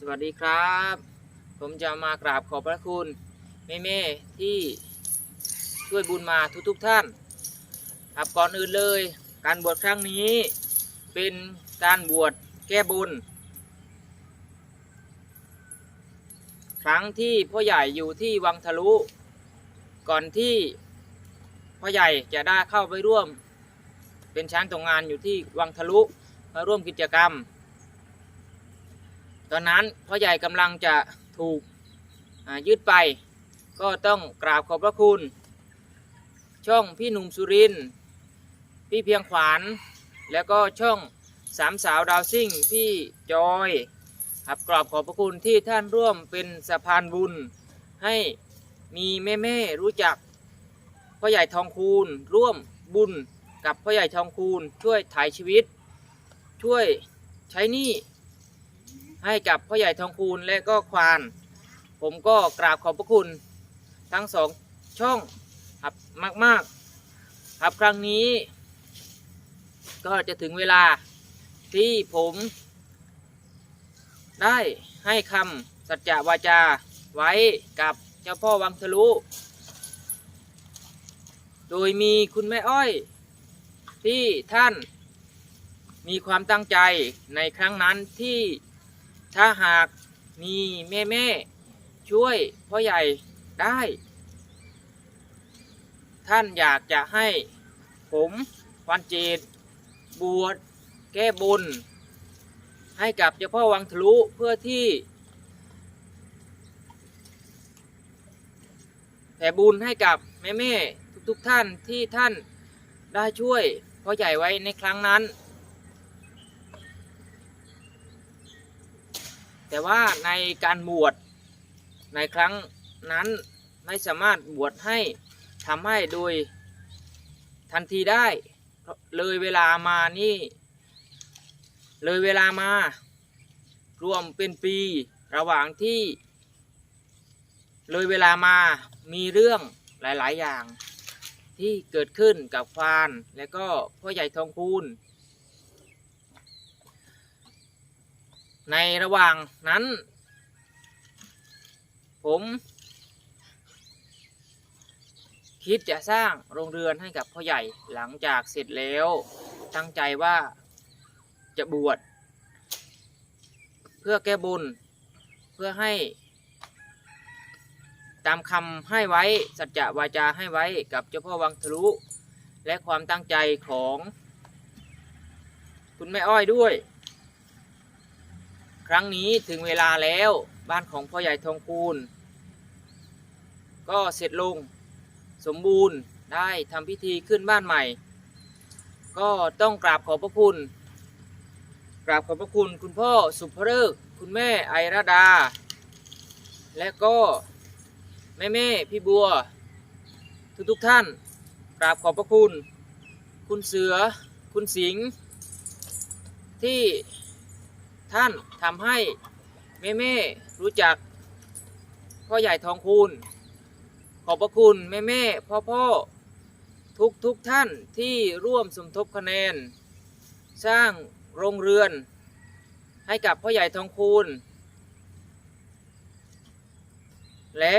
สวัสดีครับ ผมจะมากราบขอบพระคุณแม่ๆที่ช่วยบุญมาทุกๆทท่านครับก่อนอื่นเลย การบวชครั้งนี้เป็นการบวชแก้บุญ ครั้งที่พ่อใหญ่อยู่ที่วังทะลุ ก่อนที่พ่อใหญ่จะได้เข้าไปร่วม เป็นช้างตรงงานอยู่ที่วังทะลุมาร่วมกิจกรรม ตอนนั้นพ่อใหญ่กำลังจะถูกยึดไป ก็ต้องกราบขอบพระคุณ ช่องพี่หนุ่มสุรินพี่เพียงขวาน แล้วก็ช่องสามสาวดาวซิ่งพี่จอยครับกราบขอบพระคุณที่ท่านร่วมเป็นสะพานบุญ ให้มีแม่ๆรู้จักพ่อใหญ่ทองคูณร่วมบุญกับพ่อใหญ่ทองคูณช่วยถ่ายชีวิต ช่วยใช้หนี้ ให้กับพ่อใหญ่ทองคูณและก็ควาน ผมก็กราบขอบพระคุณทั้งสองช่องครับมากๆครับครั้งนี้ ก็จะถึงเวลาที่ผมได้ให้คำสัจจะวาจาไว้กับเจ้าพ่อวังทะลุ โดยมีคุณแม่อ้อย ที่ท่านมีความตั้งใจในครั้งนั้นที่ ถ้าหากมีแม่แม่ช่วยพ่อใหญ่ได้ ท่านอยากจะให้ผมวันเจดบวชแก้บน ให้กับเจ้าพ่อวังทะลุเพื่อที่แผ่บุญให้กับแม่แม่ทุกๆท่านที่ท่านได้ช่วยพ่อใหญ่ไว้ในครั้งนั้น แต่ว่าในการบวชในครั้งนั้นไม่สามารถบวชให้ทำให้โดยทันทีได้ เลยเวลามานี่ เลยเวลามารวมเป็นปีระหว่างที่ เลยเวลามามีเรื่องหลาย ๆ อย่างที่เกิดขึ้นกับควาน และก็พ่อใหญ่ทองคูณ ในระหว่างนั้น ผม คิดจะสร้างโรงเรือนให้กับพ่อใหญ่หลังจากเสร็จแล้ว ตั้งใจว่าจะบวชเพื่อแก้บุญ เพื่อให้ ตามคำให้ไว้ สัจจะวาจาให้ไว้กับเจ้าพ่อวังทะลุ และความตั้งใจของ คุณแม่อ้อยด้วย ครั้งนี้ถึงเวลาแล้วบ้านของพ่อใหญ่ทองคูณก็เสร็จลงสมบูรณ์ได้ทำพิธีขึ้นบ้านใหม่ ก็ต้องกราบขอบพระคุณ กราบขอบพระคุณคุณพ่อสุภเริกคุณแม่ไอราดา และก็แม่แม่พี่บัว ทุกทุกท่าน กราบขอบพระคุณ คุณเสือคุณสิงห์ที่ ท่านทำให้แม่แม่รู้จักพ่อใหญ่ทองคูณ ขอบพระคุณแม่แม่พ่อพ่อทุกทุกท่านที่ร่วมสมทบคะแนน สร้างโรงเรือน ให้กับพ่อใหญ่ทองคูณ และ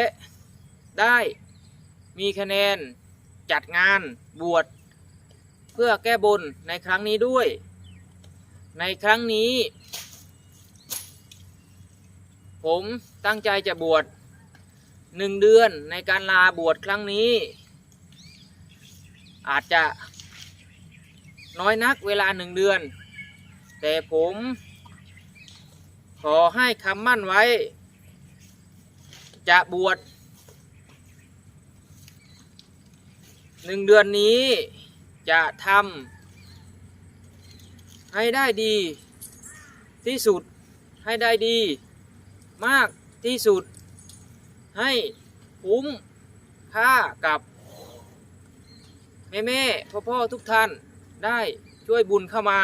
ได้มีคะแนนจัดงานบวชเพื่อแก้บนในครั้งนี้ด้วย ในครั้งนี้ ผมตั้งใจจะบวชหนึ่งเดือนในการลาบวชครั้งนี้ อาจจะน้อยนักเวลาหนึ่งเดือน แต่ผมขอให้คำมั่นไว้ จะบวชหนึ่งเดือนนี้จะทำให้ได้ดีที่สุดให้ได้ดี มากที่สุด ให้คุ้มค่ากับ แม่แม่พ่อพ่อทุกท่านได้ช่วยบุญเข้ามา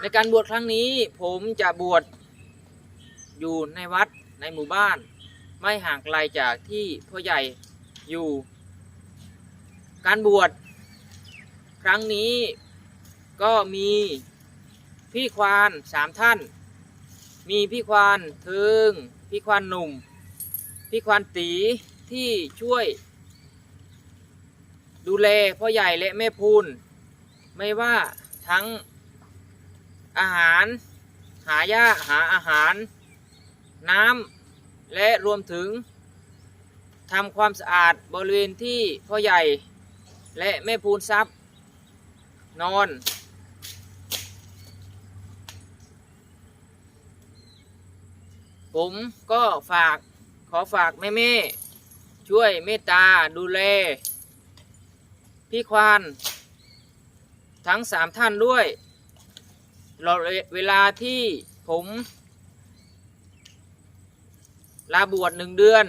ในการบวชครั้งนี้ผมจะบวชอยู่ในวัดในหมู่บ้าน ไม่ห่างไกลจากที่พ่อใหญ่อยู่ การบวชครั้งนี้ก็มี พี่ควานสามท่าน มีพี่ควานทิงพี่ควานหนุ่ม พี่ควานตีที่ช่วย ดูแลพ่อใหญ่และแม่พูน ไม่ว่าทั้งอาหาร หายาหาอาหาร น้ำและรวมถึงทำความสะอาดบริเวณที่พ่อใหญ่และแม่พูนทรัพย์ นอน ผมก็ฝากขอฝากแม่แม่ช่วยเมตตาดูแล พี่ควาน ทั้งสามท่านด้วยตลอดเวลาที่ผม ลาบวชหนึ่งเดือน